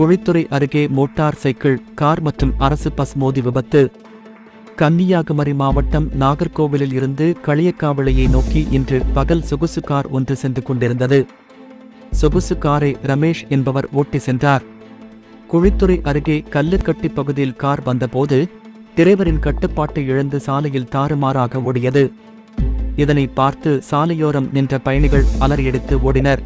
குழித்துறை அருகே motor cycle car மற்றும் அரசு பஸ் மோதி விபத்து. கன்னியாகுமரி மாவட்டம் நாகர்கோவிலில் இருந்து களியக்காவிளையை நோக்கி இன்று பகல் சொகுசு கார் ஒன்று சென்று கொண்டிருந்தது. சொகுசு காரை ரமேஷ் என்பவர் ஓட்டி சென்றார். குழித்துறை அருகே கல்லுக்கட்டி பகுதியில் கார் வந்தபோது டிரைவரின் கட்டுப்பாட்டை இழந்து சாலையில் தாறுமாறாக ஓடியது. இதனை பார்த்து சாலையோரம் நின்ற பயணிகள் அலறியடித்து ஓடினர்.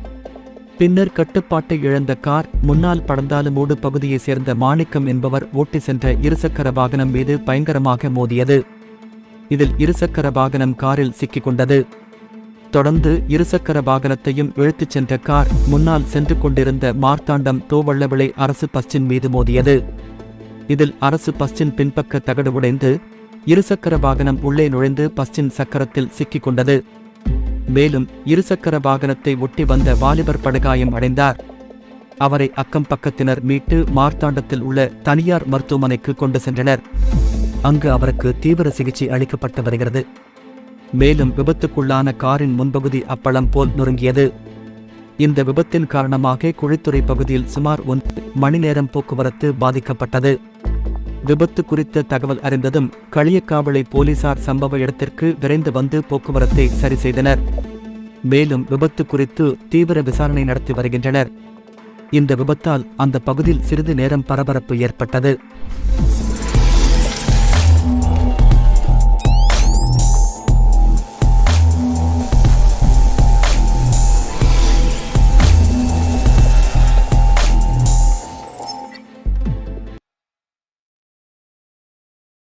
பின்னர் கட்டுப்பாட்டை இழந்த கார் முன்னால் படந்தாலுமூடு பகுதியைச் சேர்ந்த மாணிக்கம் என்பவர் ஓட்டி சென்ற இருசக்கர வாகனம் மீது பயங்கரமாக மோதியது. இதில் இருசக்கர வாகனம் காரில் சிக்கிக் கொண்டது தொடர்ந்து இருசக்கர வாகனத்தையும் இழுத்துச் சென்ற கார் முன்னால் சென்று கொண்டிருந்த மார்த்தாண்டம் தோவள்ளவிளை அரசு பஸ்டின் மீது மோதியது. இதில் அரசு பஸ்டின் பின்பக்க தகடு உடைந்து இருசக்கர வாகனம் உள்ளே நுழைந்து பஸ்டின் சக்கரத்தில் சிக்கிக் கொண்டது மேலும் இருசக்கர வாகனத்தை ஒட்டி வந்த வாலிபர் படுகாயம் அடைந்தார். அவரை அக்கம் பக்கத்தினர் மீட்டு மார்த்தாண்டத்தில் உள்ள தனியார் மருத்துவமனைக்கு கொண்டு சென்றனர். அங்கு அவருக்கு தீவிர சிகிச்சை அளிக்கப்பட்டு வருகிறது. மேலும் விபத்துக்குள்ளான காரின் முன்பகுதி அப்பளம் போல் நொறுங்கியது. இந்த விபத்தின் காரணமாக குழித்துறை பகுதியில் சுமார் ஒன்று மணி நேரம் போக்குவரத்து பாதிக்கப்பட்டது. விபத்து குறித்த தகவல் அறிந்ததும் களியக்காவளை போலீசார் சம்பவ இடத்திற்கு விரைந்து வந்து போக்குவரத்தை சரி செய்தனர். மேலும் விபத்து குறித்து தீவிர விசாரணை நடத்தி வருகின்றனர். இந்த விபத்தால் அந்த பகுதியில் சிறிது நேரம் பரபரப்பு ஏற்பட்டது.